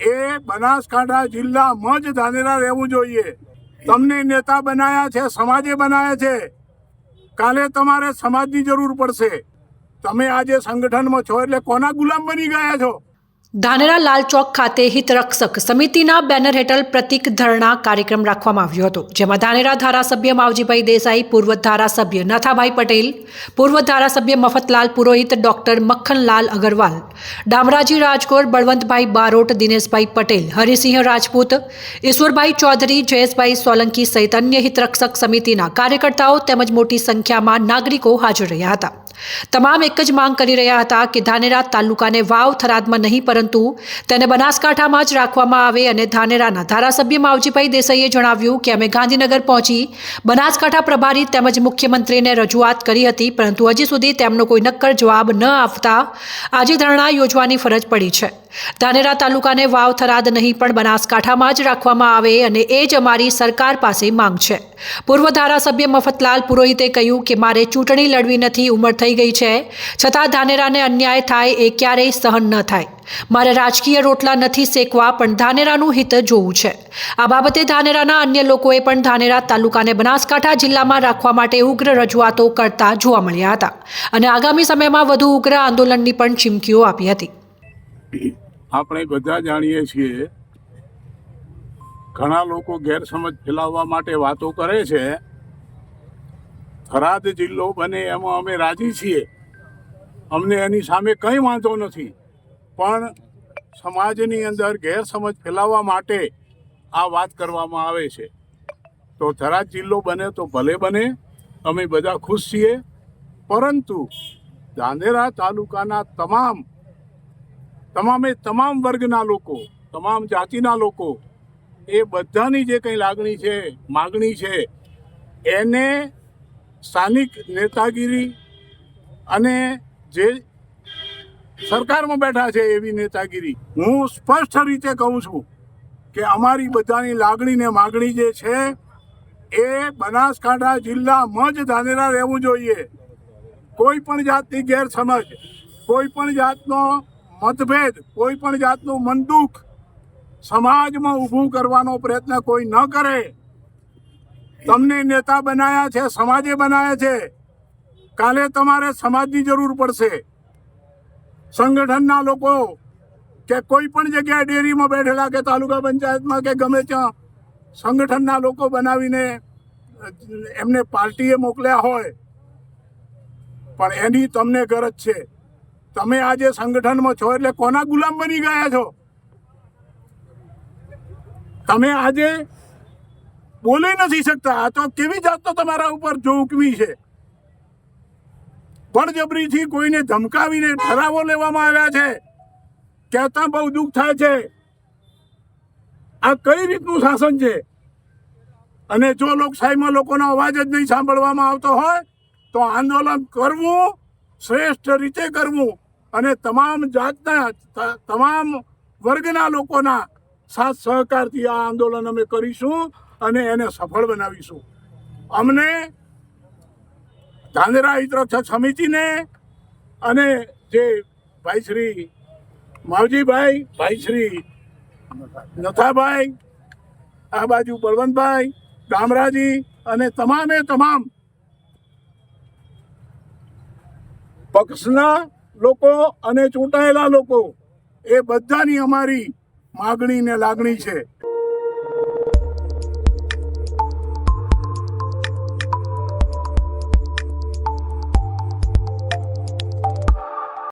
એ બનાસકાંઠા જિલ્લામાં જ ધાનેરા રહેવું જોઈએ. તમને નેતા બનાયા છે, સમાજે બનાયા છે. કાલે તમારે સમાજની જરૂર પડશે. તમે આજે સંગઠનમાં છો એટલે કોના ગુલામ બની ગયા છો? ધાનેરા લાલ ચોક ખાતે હિતરક્ષક સમિતિના બેનર હેઠળ પ્રતિક ધરણા કાર્યક્રમ રાખવામાં આવ્યો હતો, જેમાં ધાનેરા ધારાસભ્ય માવજીભાઈ દેસાઈ, પૂર્વ ધારાસભ્ય નાથાભાઈ પટેલ, પૂર્વ ધારાસભ્ય મફતલાલ પુરોહિત, ડોક્ટર મક્ખનલાલ અગરવાલ, ડામરાજી રાજકોર બળવંતભાઈ બારોટ, દિનેશભાઈ પટેલ, હરિસિંહ રાજપૂત, ઈશ્વરભાઈ ચૌધરી, જયેશભાઈ સોલંકી સહિત અન્ય હિતરક્ષક સમિતિના કાર્યકર્તાઓ તેમજ મોટી સંખ્યામાં નાગરિકો હાજર રહ્યા હતા. તમામ એક જ માંગ કરી રહ્યા હતા કે ધાનેરા તાલુકાને વાવ થરાદમાં નહીં, પરંતુ તેને બનાસકાંઠામાં જ રાખવામાં આવે અને ધાનેરાના ધારાસભ્ય માવજીભાઈ દેસાઈએ જણાવ્યું કે અમે ગાંધીનગર પહોંચી બનાસકાંઠા પ્રભારી તેમજ મુખ્યમંત્રીને રજૂઆત કરી હતી, પરંતુ હજી સુધી તેમનો કોઈ નક્કર જવાબ ન આપતા આજે ધરણા યોજવાની ફરજ પડી છે. ધાનેરા તાલુકાને વાવ થરાદ નહીં, પણ બનાસકાંઠામાં જ રાખવામાં આવે અને એ જ અમારી સરકાર પાસે માંગ છે. પૂર્વ ધારાસભ્ય મફતલાલ પુરોહિતે કહ્યું કે મારે ચૂંટણી લડવી નથી, ઉંમર થઈ ગઈ છે. છતાં ધાનેરાને અન્યાય થાય એ ક્યારેય સહન ન થાય. મારે રાજકીય રોટલા નથી શેકવા, પણ ધાનેરાનું હિત જોવું છે. આ બાબતે ધાનેરાના અન્ય લોકોએ પણ ધાનેરા તાલુકાને બનાસકાંઠા જિલ્લામાં રાખવા માટે ઉગ્ર રજૂઆતો કરતા જોવા મળ્યા હતા અને આગામી સમયમાં વધુ ઉગ્ર આંદોલનની પણ ચીમકીઓ આપી હતી. આપણે બધા જાણીએ છીએ, ઘણા લોકો ગેરસમજ ફેલાવવા માટે વાતો કરે છે. થરાદ જિલ્લો બને એમાં અમે રાજી છીએ. અમને એની સામે કંઈ વાંધો નથી. પણ સમાજની અંદર ગેરસમજ ફેલાવવા માટે આ વાત કરવામાં આવે છે. તો થરાદ જિલ્લો બને તો ભલે બને, અમે બધા ખુશ છીએ. પરંતુ ધાનેરા તાલુકાના તમામ, તમામે તમામ વર્ગના લોકો, તમામ જાતિના લોકો, એ બધાની જે કંઈ લાગણી છે, માગણી છે, એને સ્થાનિક નેતાગીરી અને જે સરકારમાં બેઠા છે એવી નેતાગીરી. હું સ્પષ્ટ રીતે કહું છું કે અમારી બધાની લાગણી ને માગણી જે છે, એ બનાસકાંઠા જિલ્લામાં જ ધાનેરા રહેવું જોઈએ. કોઈ પણ જાતની ગેરસમજ, કોઈ પણ જાતનો મતભેદ, કોઈ પણ જાતનું મનદુખ સમાજમાં ઊભું કરવાનો પ્રયત્ન કોઈ ન કરે. તમને નેતા બનાયા છે, સમાજે બનાયા છે. કાલે તમારે સમાજની જરૂર પડશે. સંગઠનના લોકો કે કોઈ પણ જગ્યાએ ડેરીમાં બેઠેલા કે તાલુકા પંચાયતમાં કે ગમે ત્યાં સંગઠનના લોકો બનાવીને એમને પાર્ટીએ મોકલ્યા હોય, પણ એની તમને ગરજ છે. તમે આજે સંગઠનમાં છો એટલે કોના ગુલામ બની ગયા છો? તમે આજે બોલી નથી શકતા. આ તો કેવી જાતનો તમારા ઉપર જોકવી છે? બળજબરીથી કોઈને ધમકાવીને ઠરાવો લેવામાં આવ્યા છે. કહેતા બહુ દુઃખ થાય છે. આ કઈ રીતનું શાસન છે? અને જો લોકશાહીમાં લોકોનો અવાજ જ નહીં સાંભળવામાં આવતો હોય, તો આંદોલન કરવું, શ્રેષ્ઠ રીતે કરવું અને તમામ જાતના તમામ વર્ગના લોકોના સાથ સહકારથી આ આંદોલન અમે કરીશું અને એને સફળ બનાવીશું. અમને ધાંધરા હિતરક્ષક સમિતિને અને જે ભાઈ શ્રી માવજીભાઈ, ભાઈ શ્રી નથાભાઈ, આ બાજુ બળવંતભાઈ ગામરાજી અને તમામે તમામ પક્ષના લોકો અને ચૂંટાયેલા લોકો, એ બધાની અમારી માગણી ને લાગણી છે.